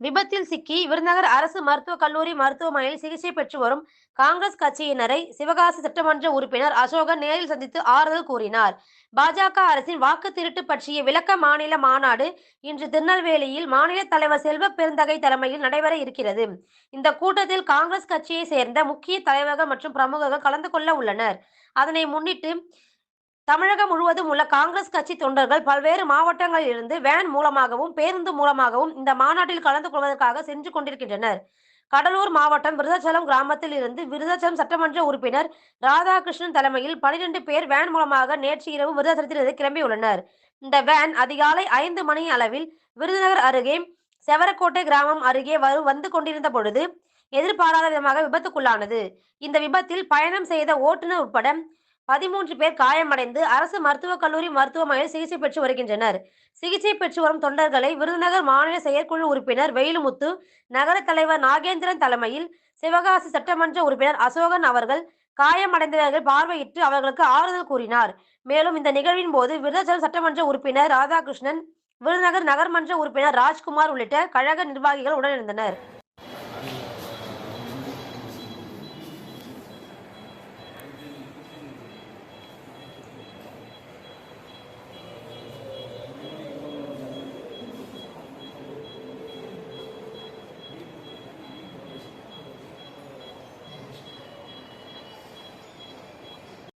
விபத்தில் சிக்கி விருதுநகர் அரசு மருத்துவக் கல்லூரி மருத்துவமனையில் சிகிச்சை பெற்று வரும் காங்கிரஸ் கட்சியினரை சிவகாசி சட்டமன்ற உறுப்பினர் அசோகன் நேரில் சந்தித்து ஆறுதல் கூறினார். பாஜக அரசின் வாக்கு திருட்டு பற்றிய விளக்க மாநில மாநாடு இன்று திருநெல்வேலியில் மாநில தலைவர் செல்வ பெருந்தகை தலைமையில் நடைபெற இருக்கிறது. இந்த கூட்டத்தில் காங்கிரஸ் கட்சியை சேர்ந்த முக்கிய தலைவர்கள் மற்றும் பிரமுகர்கள் கலந்து கொள்ள உள்ளனர். அதனை முன்னிட்டு தமிழகம் முழுவதும் உள்ள காங்கிரஸ் கட்சி தொண்டர்கள் பல்வேறு மாவட்டங்களில் இருந்து வேன் மூலமாகவும் பேருந்து மூலமாகவும் இந்த மாநாட்டில் கலந்து கொள்வதற்காக சென்று கொண்டிருக்கின்றனர். கடலூர் மாவட்டம் விருதாச்சலம் கிராமத்தில் இருந்து விருதாச்சலம் சட்டமன்ற உறுப்பினர் ராதாகிருஷ்ணன் தலைமையில் பனிரெண்டு பேர் வேன் மூலமாக நேற்று இரவு விருதாச்சலத்திலிருந்து கிளம்பியுள்ளனர். இந்த வேன் அதிகாலை ஐந்து மணி அளவில் விருதுநகர் அருகே செவரக்கோட்டை கிராமம் அருகே வரும் வந்து கொண்டிருந்த பொழுது எதிர்பாராத விதமாக விபத்துக்குள்ளானது. இந்த விபத்தில் பயணம் செய்த ஓட்டுநர் உட்பட பதிமூன்று பேர் காயமடைந்து அரசு மருத்துவக் கல்லூரி மருத்துவமனையில் சிகிச்சை பெற்று வருகின்றனர். சிகிச்சை பெற்று வரும் தொண்டர்களை விருதுநகர் மாநில செயற்குழு உறுப்பினர் வெயிலுமுத்து நகர தலைவர் நாகேந்திரன் தலைமையில் சிவகாசி சட்டமன்ற உறுப்பினர் அசோகன் அவர்கள் காயமடைந்தவர்கள் பார்வையிட்டு அவர்களுக்கு ஆறுதல் கூறினார். மேலும் இந்த நிகழ்வின் போது விருதாச்சலம் சட்டமன்ற உறுப்பினர் ராதாகிருஷ்ணன் விருதுநகர் நகர்மன்ற உறுப்பினர் ராஜ்குமார் உள்ளிட்ட கழக நிர்வாகிகள் உடனிருந்தனர்.